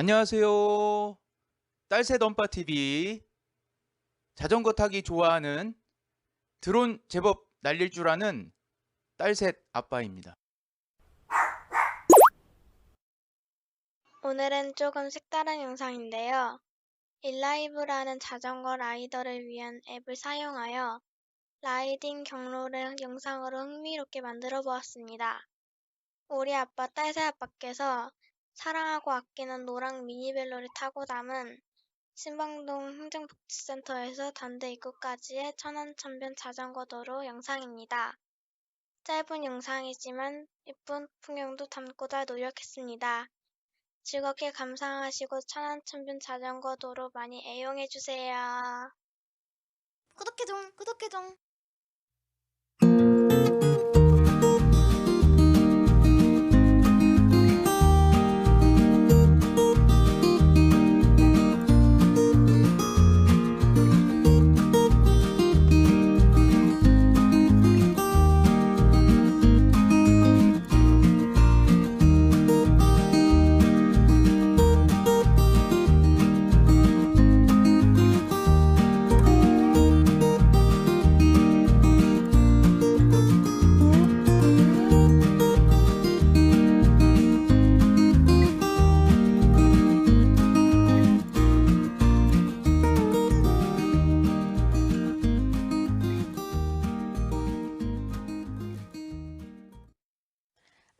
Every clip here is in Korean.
안녕하세요. 딸새 덤빠 TV. 자전거 타기 좋아하는 드론 제법 날릴 줄 아는 딸셋 아빠입니다. 오늘은 조금 색다른 영상인데요. 일라이브라는 자전거 라이더를 위한 앱을 사용하여 라이딩 경로를 영상으로 흥미롭게 만들어 보았습니다. 우리 아빠 딸새 아빠께서 사랑하고 아끼는 노랑 미니벨로를 타고 담은 신방동 행정복지센터에서 단대 입구까지의 천안천변 자전거 도로 영상입니다. 짧은 영상이지만 예쁜 풍경도 담고자 노력했습니다. 즐겁게 감상하시고 천안천변 자전거 도로 많이 애용해주세요. 구독해줘 구독해줘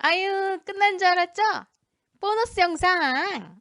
아유, 끝난 줄 알았죠? 보너스 영상!